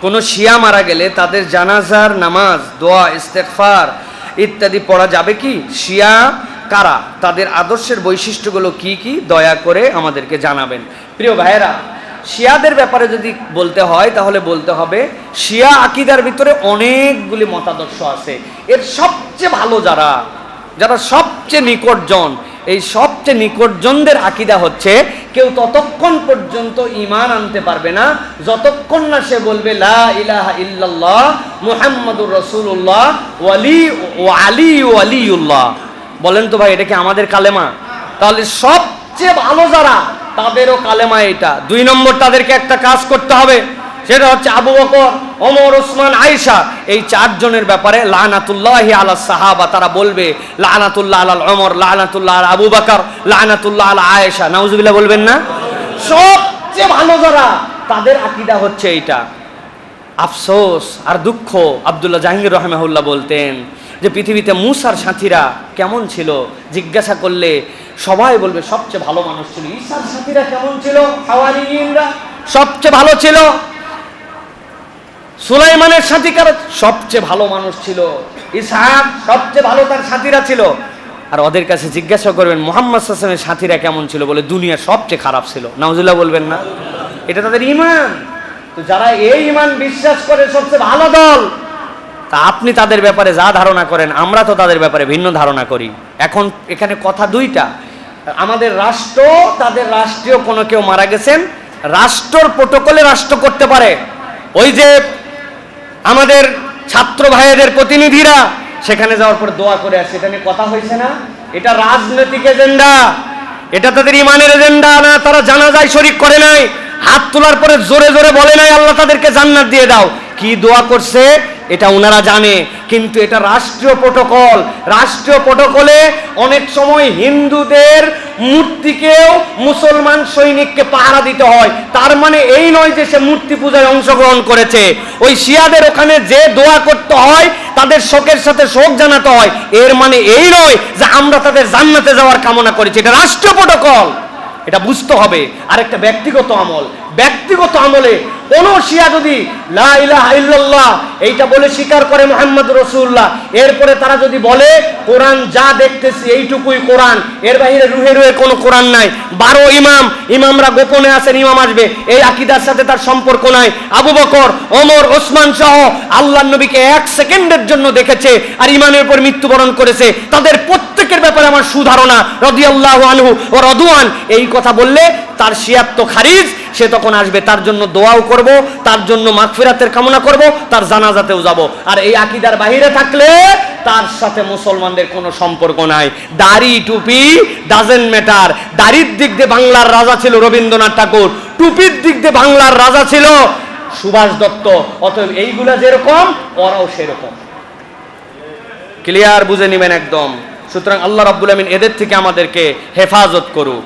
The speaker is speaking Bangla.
কোনো শিয়া মারা গেলে তাদের জানাজার নামাজ, দোয়া ইস্তেকফার ইত্যাদি পড়া যাবে কি? শিয়া কারা? তাদের আদর্শের বৈশিষ্ট্যগুলো কি কি? দয়া করে আমাদেরকে জানাবেন। প্রিয় ভাইয়েরা, শিয়াদের ব্যাপারে যদি বলতে হয়, তাহলে বলতে হবে, শিয়া আকিদার ভিতরে অনেকগুলি মতাদর্শ আছে। এর সবচেয়ে ভালো যারা যারা সবচেয়ে নিকটজন এই সবচেয়ে নিকটজনদের আকিদা হচ্ছে, কেউ ততক্ষণ পর্যন্ত ইমান আনতে পারবে না, যতক্ষণ না সে বলবে, লা ইলাহা ইল্লাল্লাহ মুহাম্মাদুর রাসূলুল্লাহ ওয়ালি ও আলী ওয়ালিউল্লাহ। বলেন তো ভাই, এটা কি আমাদের কালেমা? তাহলে সবচেয়ে ভালো যারা, তাদেরও কালেমা এটা। দুই নম্বর, তাদেরকে একটা কাজ করতে হবে। সেটা হচ্ছে আবু বকর অমর ওসমান আয়েশা। এই চারজনের ব্যাপারে লানাতুল্লাহি আলা সাহাবা, তারা বলবে, লানাতুল্লাহ আলাল ওমর, লানাতুল্লাহ আল আবু বকর, লানাতুল্লাহ আলা আয়েশা। নাউজুবিল্লাহ বলবেন না? সবচেয়ে ভালো যারা, তাদের আকীদা হচ্ছে এইটা। আফসোস আর দুঃখ, আব্দুল্লাহ জাহাঙ্গীর রহমাহুল্লাহ বলতেন যে পৃথিবীতে মুসার সাথীরা কেমন ছিল? জিজ্ঞাসা করলে সবাই বলবে, সবচেয়ে ভালো মানুষ ছিল। ঈসার সাথীরা কেমন ছিল? সবচেয়ে ভালো ছিল? সুলাইমানের সাথী কারা সবচেয়ে ভালো মানুষ ছিল? ইসহাক সবচেয়ে ভালো তার সাথীরা ছিল। আর ওদের কাছে জিজ্ঞাসা করবেন, মোহাম্মদ হাসানের সাথীরা কেমন ছিল? বলে দুনিয়া সবচেয়ে খারাপ ছিল। নাউজুল্লাহ বলবেন না। এটা তাদের ইমান তো যারা এই ইমান বিশ্বাস করে সবচেয়ে ভালো দল, তা আপনি তাদের ব্যাপারে যা ধারণা করেন, আমরা তো তাদের ব্যাপারে ভিন্ন ধারণা করি। এখন এখানে কথা দুইটা। আমাদের রাষ্ট্র, তাদের রাষ্ট্রীয় কোনো কেউ মারা গেছেন, রাষ্ট্রর প্রোটোকলে রাষ্ট্র করতে পারে। ওই যে আমাদের ছাত্র ভাইয়েদের প্রতিনিধিরা সেখানে যাওয়ার পর দোয়া করে আসছে। এটা নিয়ে কথা হয়েছে না। এটা রাজনৈতিক এজেন্ডা। এটা তাদের ইমানের এজেন্ডা না। তারা জানা যায় শরিক করে নাই। হাত তোলার পরে জোরে জোরে বলে নাই, আল্লাহ তাদেরকে জান্নাত দিয়ে দাও। কি দোয়া করছে? এটা ওনারা জানে, কিন্তু এটা রাষ্ট্রীয় প্রোটোকল। রাষ্ট্রীয় প্রোটোকলে অনেক সময় হিন্দুদের মূর্তিকেও মুসলমান সৈনিককে পাহারা দিতে হয়। তার মানে এই নয় যে সে মূর্তি পূজায় অংশগ্রহণ করেছে। ওই শিয়াদের ওখানে যে দোয়া করতে হয়, তাদের শোকের সাথে শোক জানাতে হয়। এর মানে এই নয় যে আমরা তাদের জান্নাতে যাওয়ার কামনা করেছি। এটা রাষ্ট্রীয় প্রোটোকল। এটা বুঝতে হবে। আর একটা ব্যক্তিগত আমল। ব্যক্তিগত আমলে কোন শিয়া যদি লা ইলাহা ইল্লাল্লাহ এইটা বলে স্বীকার করে মোহাম্মদ রসুল্লাহ এরপরে তারা যদি বলে, কোরআন যা দেখতেছি এইটুকুই কোরআন, এর বাইরে রুহে রুহে কোনো কোরআন নাই। বারো ইমাম, ইমামরা গোপনে আছেন, ইমাম আসবে, এই আকিদার সাথে তার সম্পর্ক নাই। আবু বকর, ওমর, ওসমান সহ আল্লাহ নবীকে এক সেকেন্ডের জন্য দেখেছে আর ইমানের উপর মৃত্যুবরণ করেছে। তাদের প্রত্যেকের ব্যাপারে আমার সুধারণা, রদিয়াল্লাহ আনহু ও রদুয়ান এই কথা বললে তার শিয়াত্ম খারিজ সে তখন আসবে, তার জন্য দোয়াও করব, তার জন্য মাগফিরাতের কামনা করব, তার জানাজাতেও যাব। আর এই আকিদার বাহিরে থাকলে তার সাথে মুসলমানদের কোনো সম্পর্ক নাই। দাড়ি টুপি ডাজেন্ট ম্যাটার দাড়ির দিক দিয়ে বাংলার রাজা ছিল রবীন্দ্রনাথ ঠাকুর। টুপির দিক দিয়ে বাংলার রাজা ছিল সুভাষ দত্ত। অতএব এইগুলা যেরকম, ওরাও সেরকম। ক্লিয়ার বুঝে নেবেন একদম। সুতরাং আল্লাহ রাব্বুল আমিন এদের থেকে আমাদেরকে হেফাজত করুক।